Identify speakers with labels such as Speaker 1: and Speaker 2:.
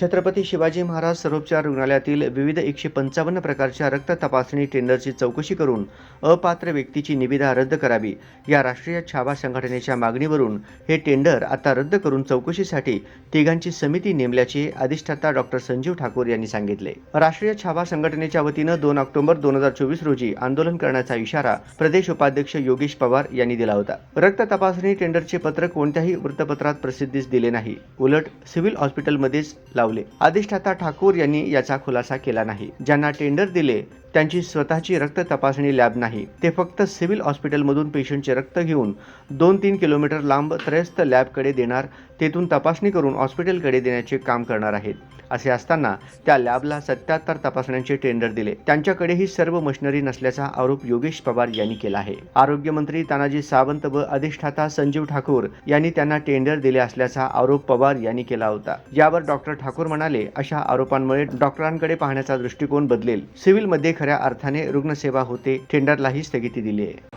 Speaker 1: छत्रपती शिवाजी महाराज सर्वोपचार रुग्णालयातील विविध एकशे पंचावन्न प्रकारच्या रक्त तपासणी टेंडरची चौकशी करून अपात्र व्यक्तीची निविदा रद्द करावी. या राष्ट्रीय छावा संघटनेच्या मागणीवरून हे टेंडर आता रद्द करून चौकशीसाठी तिघांची समिती नेमल्याचे अधिष्ठाता डॉक्टर संजीव ठाकूर यांनी सांगितले. राष्ट्रीय छावा संघटनेच्या वतीनं दोन ऑक्टोबर दोन हजार चोवीस रोजी आंदोलन करण्याचा इशारा प्रदेश उपाध्यक्ष योगेश पवार यांनी दिला होता. रक्त तपासणी टेंडरचे पत्र कोणत्याही वृत्तपत्रात प्रसिद्धीस दिले नाही. उलट सिव्हिल हॉस्पिटलमध्येच लावले. अधिष्ठाता ठाकूर यांनी याचा खुलासा केला नाही. ज्यांना टेंडर दिले त्यांची स्वतःची रक्त तपासणी लॅब नाही. ते फक्त सिव्हिल हॉस्पिटलमधून पेशंटचे रक्त घेऊन दोन तीन किलोमीटर लांब त्रयस्थ लॅबकडे देणार तेथून तपासणी करून हॉस्पिटलकडे देण्याचे काम करणार आहेत. असे असताना त्या लॅबला सत्याहत्तर तपासण्यांचे टेंडर दिले. त्यांच्याकडेही सर्व मशिनरी नसल्याचा आरोप योगेश पवार यांनी केला आहे. आरोग्यमंत्री तानाजी सावंत व अधिष्ठाता संजीव ठाकूर यांनी त्यांना टेंडर दिले असल्याचा आरोप पवार यांनी केला होता. यावर डॉक्टर ठाकूर म्हणाले अशा आरोपांमुळे डॉक्टरांकडे पाहण्याचा दृष्टिकोन बदलेल. सिव्हिलमध्ये खऱ्या अर्थाने रुग्णसेवा होते. टेंडरलाही स्थगिती दिली आहे.